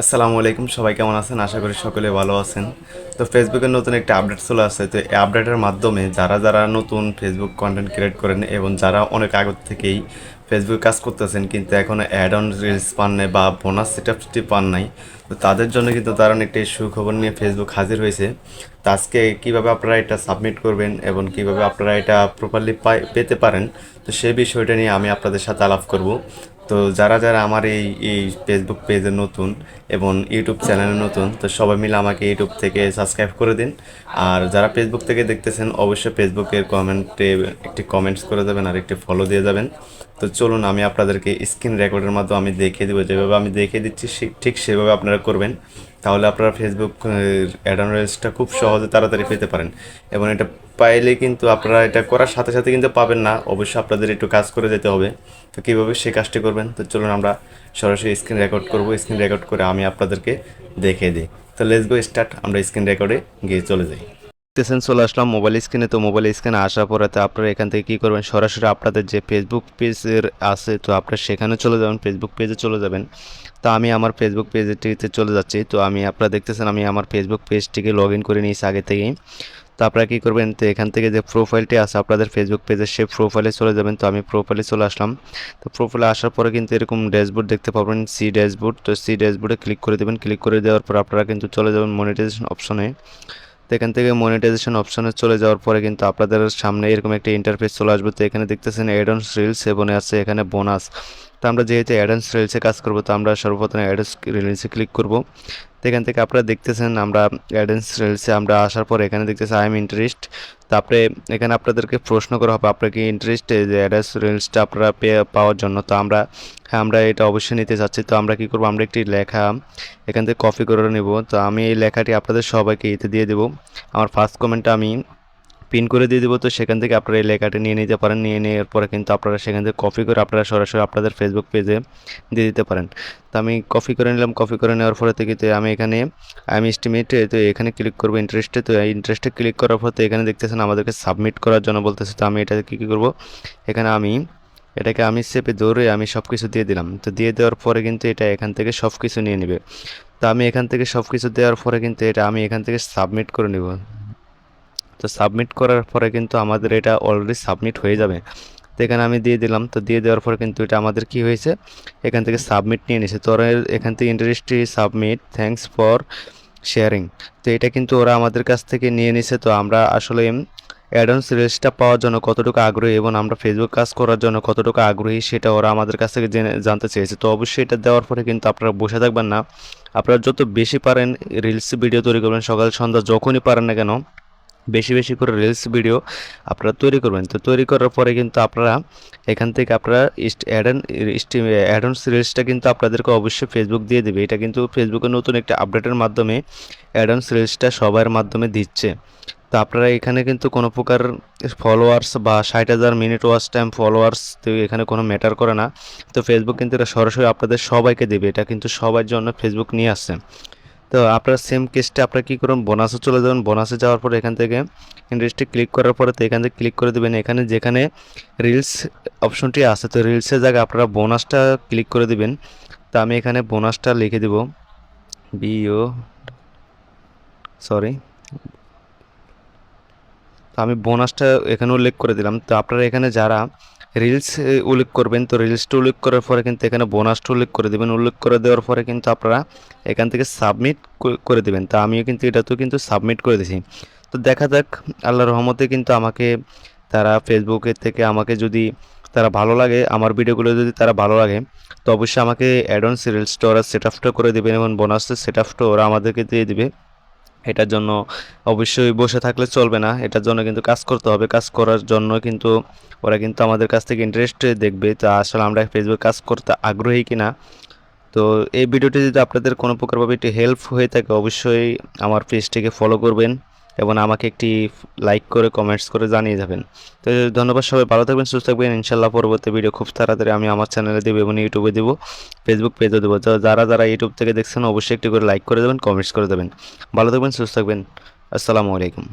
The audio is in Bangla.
আসসালামু আলাইকুম, সবাই কেমন আছেন? আশা করি সকলে ভালো আছেন। তো ফেসবুকের নতুন একটা আপডেট চলে আসছে। তো এই আপডেটের মাধ্যমে যারা যারা নতুন ফেসবুক কন্টেন্ট ক্রিয়েট করেন এবং যারা অনেক আগত থেকেই ফেসবুক কাজ করতেছেন, কিন্তু এখনও অ্যাড অন রিলস পান নাই বা বোনাস সেটআপটি পান নাই, তো তাদের জন্য কিন্তু তারা একটি সুখবর নিয়ে ফেসবুক হাজির হয়েছে। তো আজকে কীভাবে আপনারা এটা সাবমিট করবেন এবং কীভাবে আপনারা এটা প্রপারলি পেতে পারেন, তো সেই বিষয়টা নিয়ে আমি আপনাদের সাথে আলাপ করব। তো যারা যারা আমার এই এই ফেসবুক পেজে নতুন এবং ইউটিউব চ্যানেলে নতুন, তো সবাই মিলে আমাকে ইউটিউব থেকে সাবস্ক্রাইব করে দিন। আর যারা ফেসবুক থেকে দেখতেছেন, অবশ্যই ফেসবুকের কমেন্টে একটি কমেন্টস করে দেবেন আর একটি ফলো দিয়ে যাবেন। তো চলুন আমি আপনাদেরকে স্ক্রিন রেকর্ডের মাধ্যমে আমি দেখিয়ে দেবো। যেভাবে আমি দেখিয়ে দিচ্ছি সে- ঠিক সেভাবে আপনারা করবেন। তাহলে আপনারা ফেসবুক অ্যাডান খুব সহজে তাড়াতাড়ি পেতে পারেন। এবং এটা পাইলে কিন্তু আপনারা এটা করার সাথে সাথে কিন্তু পাবেন না। অবশ্যই আপনাদের একটু কাজ করে যেতে হবে। তো কীভাবে সেই কাজটি করবেন? তো চলুন আমরা সরাসরি স্ক্রিন রেকর্ড করব। স্ক্রিন রেকর্ড করে আমি আপনাদেরকে দেখিয়ে দিই। তো লেটস গো স্টার্ট আমরা স্ক্রিন রেকর্ডে গিয়ে চলে যাই। দেখতেছেন, চলে আসলাম মোবাইল স্ক্রিনে তো মোবাইল স্ক্রিনে আসার পরে তো আপনারা এখান থেকে কী করবেন? সরাসরি আপনাদের যে ফেসবুক পেজের আছে, তো আপনারা সেখানে চলে যাবেন ফেসবুক পেজে চলে যাবেন। তো আমি আমার ফেসবুক পেজটিতে চলে যাচ্ছি। তো আমি আপনারা দেখতেছেন, আমি আমার ফেসবুক পেজটিকে লগ ইন করে নিয়েছি আগে থেকেই। তো আপনারা কী করবেন, তো এখান থেকে যে প্রোফাইলটি আছে, আপনাদের ফেসবুক পেজের সেই প্রোফাইলে চলে যাবেন। তো আমি প্রোফাইলে চলে আসলাম। তো প্রোফাইলে আসার পরে কিন্তু এরকম ড্যাশবোর্ড দেখতে পাবেন সি ড্যাশবোর্ড তো সি ড্যাশবোর্ডে ক্লিক করে দেবেন। ক্লিক করে দেওয়ার পর আপনারা কিন্তু চলে যাবেন মনিটাইজেশন অপশনে তো এখান থেকে মনিটাইজেশন অপশনে চলে যাওয়ার পরে কিন্তু আপনাদের সামনে এরকম একটা ইন্টারফেস চলে আসবে। তো এখানে দেখতেছেন অ্যাডন্স রিলস এবং আছে এখানে বোনাস তো আমরা যেহেতু অ্যাডন্স রিলসে কাজ করব, তো আমরা সর্বপ্রথমে অ্যাডন্স রিলসে ক্লিক করব। তো এখান থেকে আপনারা দেখতেছেন আমরা অ্যাডেন্স রিলসে আমরা আসার পর এখানে দেখতেছি আই এম ইন্টারেস্ট তারপরে এখানে আপনাদেরকে প্রশ্ন করা হবে, আপনার কি ইন্টারেস্ট যে অ্যাডেন্স রিলসটা আপনারা পেয়ে পাওয়ার জন্য? তো আমরা হ্যাঁ আমরা এটা অবশ্যই নিতে চাচ্ছি। তো আমরা কি করব? আমরা একটি লেখা এখান থেকে কপি করে নেব। তো আমি এই লেখাটি আপনাদের সবাইকে এতে দিয়ে দেবো। আমার ফার্স্ট কমেন্টটা আমি পিন করে দিয়ে দেবো, তো সেখান থেকে আপনারা এই লেখাটি নিয়ে নিতে পারেন, নিয়ে নেওয়ার পরে কিন্তু আপনারা সেখান থেকে কপি করে আপনারা সরাসরি আপনাদের ফেসবুক পেজে দিয়ে দিতে পারেন। তো আমি কপি করে নিলাম কপি করে নেওয়ার পরে থেকে তো আমি এখানে, আমি এস্টিমেট তো এখানে ক্লিক করব ইন্টারেস্টে তো ইন্টারেস্টে ক্লিক করার পর তো এখানে দেখতেছেন আমাদেরকে সাবমিট করার জন্য বলতেছে, তো আমি এটা কী কী করব? এখানে আমি, এটাকে আমি চেপে ধরে আমি সব কিছু দিয়ে দিলাম, তো দিয়ে দেওয়ার পরে কিন্তু এটা এখান থেকে সব কিছু নিয়ে নেবে। তো আমি এখান থেকে সব কিছু দেওয়ার পরে কিন্তু এটা আমি এখান থেকে সাবমিট করে নেব। তো সাবমিট করার পরে কিন্তু আমাদের এটা অলরেডি সাবমিট হয়ে যাবে। তো এখানে আমি দিয়ে দিলাম, তো দিয়ে দেওয়ার পরে কিন্তু এটা আমাদের কি হয়েছে? এখান থেকে সাবমিট নিয়ে নিছে। তো ওরা এখান থেকে ইন্টারেস্টটি সাবমিট থ্যাঙ্কস ফর শেয়ারিং তো এটা কিন্তু ওরা আমাদের কাছ থেকে নিয়ে নিছে। তো আমরা আসলে অ্যাডভান্স রেজিস্টার পাওয়ার জন্য কতটুকু আগ্রহী এবং আমরা ফেসবুক কাজ করার জন্য কতটুকু আগ্রহী সেটা ওরা আমাদের কাছ থেকে জেনে জানতে চেয়েছে। তো অবশ্যই এটা দেওয়ার পরে কিন্তু আপনারা বসে থাকবেন না। আপনারা যত বেশি পারেন রিলস ভিডিও তৈরি করবেন সকাল সন্ধ্যা, যখনই পারেন না কেন বেশি বেশি করে রিলস ভিডিও আপনারা তৈরি করবেন। তো তৈরি করার পরে কিন্তু আপনারা এখান থেকে আপনারা অ্যাডন অ্যাডন্স রিলসটা কিন্তু আপনাদেরকে অবশ্যই ফেসবুক দিয়ে দেবে। এটা কিন্তু ফেসবুকের নতুন একটা আপডেটের মাধ্যমে অ্যাডন্স রিলসটা সবার মাধ্যমে দিচ্ছে। তো আপনারা এখানে কিন্তু কোনো প্রকার ফলোয়ার্স বা ষাট হাজার মিনিট ওয়াচ টাইম ফলোয়ার্স তো এখানে কোনো ম্যাটার করে না। তো ফেসবুক কিন্তু এটা সরাসরি আপনাদের সবাইকে দেবে। এটা কিন্তু সবার জন্য ফেসবুক নিয়ে আসছে। তো আপনার সেম কেসটা আপনার কী করুন বোনাসে চলে যাবেন। বোনাসে যাওয়ার পরে এখান থেকে ইন্ডাস্ট্রি ক্লিক করার পরে তো এখান থেকে ক্লিক করে দেবেন। এখানে যেখানে রিলস অপশনটি আছে, তো রিলসের জায়গায় আপনারা বোনাসটা ক্লিক করে দেবেন। তো আমি এখানে বোনাসটা লিখে দেব। বিও সরি তো আমি বোনাসটা এখানে উল্লেখ করে দিলাম। তো আপনারা এখানে যারা রিলস উল্লেখ করবেন, তো রিলসটা উল্লেখ করার পরে কিন্তু এখানে বোনাসটা উল্লেখ করে দেবেন। উল্লেখ করে দেওয়ার পরে কিন্তু আপনারা এখান থেকে সাবমিট করে দেবেন। তা আমিও কিন্তু এটাতেও কিন্তু সাবমিট করে দিছি। তো দেখা যাক, আল্লাহর রহমতে কিন্তু আমাকে তারা ফেসবুকের থেকে আমাকে যদি তারা ভালো লাগে, আমার ভিডিওগুলো যদি তারা ভালো লাগে, তো অবশ্যই আমাকে অ্যাডন রিলসটা ওরা সেট আপটা করে দেবেন এবং বোনাসের সেট আপটা ওরা আমাদেরকে দিয়ে দেবে। এটার জন্য অবশ্যই বসে থাকলে চলবে না। এটার জন্য কিন্তু কাজ করতে হবে। কাজ করার জন্য কিন্তু ওরা কিন্তু আমাদের কাছ থেকে ইন্টারেস্ট দেখবে তো আসলে আমরা ফেসবুক কাজ করতে আগ্রহী কিনা। তো এই ভিডিওটি যদি আপনাদের কোনো প্রকারভাবে একটি হেল্প হয়ে থাকে, অবশ্যই আমার পেজটিকে ফলো করবেন। এবং আমাকে একটি লাইক করে কমেন্টস করে জানিয়ে যাবেন। তো ধন্যবাদ সবাই, ভালো থাকবেন, সুস্থ থাকবেন। ইনশাল্লাহ পরবর্তী ভিডিও খুব তাড়াতাড়ি আমি আমার চ্যানেলে দেবো এবং ইউটিউবে দেবো ফেসবুক পেজও দেবো। যারা যারা ইউটিউব থেকে দেখছেন, অবশ্যই একটি করে লাইক করে দেবেন কমেন্টস করে দেবেন। ভালো থাকবেন, সুস্থ থাকবেন। আসসালামু আলাইকুম।